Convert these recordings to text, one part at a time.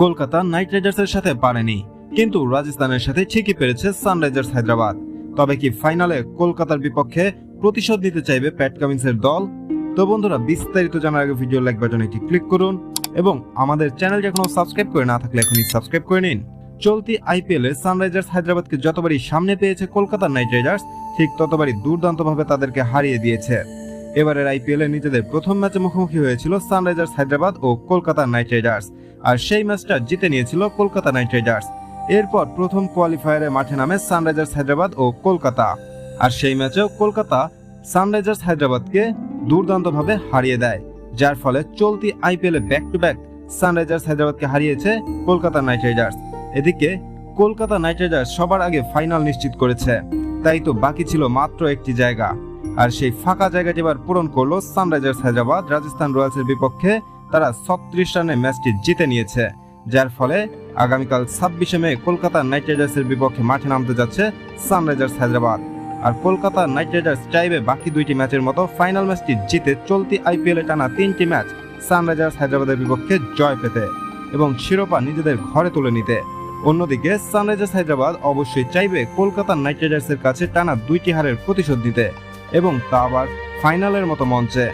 Kolkata night রাইডার্সের সাথে পারেনি। কিন্তু রাজস্থানের সাথে ঠিকই পেরেছে সানরাইজার্স হায়দ্রাবাদ। তবে কি ফাইনালে কলকাতার বিপক্ষে প্রতিশোধ নিতে চাইবে প্যাট কামিন্সের দল? তো বন্ধুরা, বিস্তারিত জানার আগে ভিডিও লাইক বাটনে একটি ক্লিক করুন এবং আমাদের চ্যানেল এখনও সাবস্ক্রাইব করে না থাকলে এখনই সাবস্ক্রাইব করে নিন। চলতি আইপিএল সানরাইজার্স হায়দ্রাবাদকে যতবারই সামনে পেয়েছে কলকাতা নাইট রাইডার্স, ঠিক ততবারই দুর্দান্তভাবে তাদেরকে হারিয়ে দিয়েছে। এবারের আইপিএল এ নিজেদের প্রথম ম্যাচে মুখোমুখি হয়েছিল সানরাইজার্স হায়দ্রাবাদ ও কলকাতা নাইট রাইডার্স। আর সেই ম্যাচটা জিতে নিয়েছিল কলকাতা নাইট রাইডার্স। এরপর প্রথম কোয়ালিফায়ারে মাঠে নামে সানরাইজার্স হায়দ্রাবাদ ও কলকাতা। আর সেই ম্যাচেও কলকাতা সানরাইজার্স হায়দ্রাবাদকে দুর্দান্তভাবে হারিয়ে দেয়, যার ফলে চলতি IPL back to back Sunrisers হায়দ্রাবাদকে হারিয়েছে কলকাতা নাইট রাইডার্স। এদিকে কলকাতা নাইট রাইডার্স সবার আগে ফাইনাল নিশ্চিত করেছে, তাই তো বাকি ছিল মাত্র একটি জায়গা। আর সেই ফাঁকা জায়গাটি এবার পূরণ করল সানরাইজার্স হায়দ্রাবাদ, রাজস্থান রয়্যালসের বিপক্ষে তারা ছত্রিশ রানে ম্যাচটি জিতে নিয়েছে, যার ফলে আগামীকাল ছাব্বিশে মে কলকাতা নাইট রাইডার্সের বিপক্ষে মাঠে নামতে যাচ্ছে সানরাইজার্স হায়দ্রাবাদ। আর কলকাতা নাইট রাইডার্স চাইবে বাকি দুইটি ম্যাচের মতো ফাইনাল ম্যাচটি জিতে চলতি আইপিএল টানা তিনটি ম্যাচ সানরাইজার্স হায়দ্রাবাদের বিপক্ষে জয় পেতে এবং শিরোপা নিজেদের ঘরে তুলে নিতে। অন্যদিকে সানরাইজার্স হায়দ্রাবাদ অবশ্যই চাইবে কলকাতা নাইট রাইডার্সের কাছে টানা দুইটি হারের প্রতিশোধ নিতে এবং তা আবার ফাইনালের মতো মঞ্চে।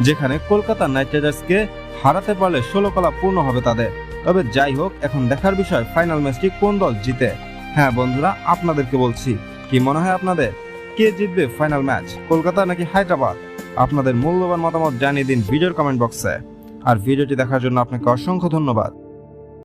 যেখানে কলকাতা নাইট রাইডার্সকে হারাতে পারলে ষোলো কলা পূর্ণ হবে তাদের। তবে যাই হোক, এখন দেখার বিষয়, ফাইনাল ম্যাচটি কোন দল জিতে? হ্যাঁ বন্ধুরা, আপনাদেরকে বলছি, কি মনে হয় আপনাদের? কে জিতবে ফাইনাল ম্যাচ, কলকাতা নাকি হায়দ্রাবাদ? আপনাদের মূল্যবান মতামত জানিয়ে দিন ভিডিওর কমেন্ট বক্সে। আর ভিডিওটি দেখার জন্য আপনাকে অসংখ্য ধন্যবাদ।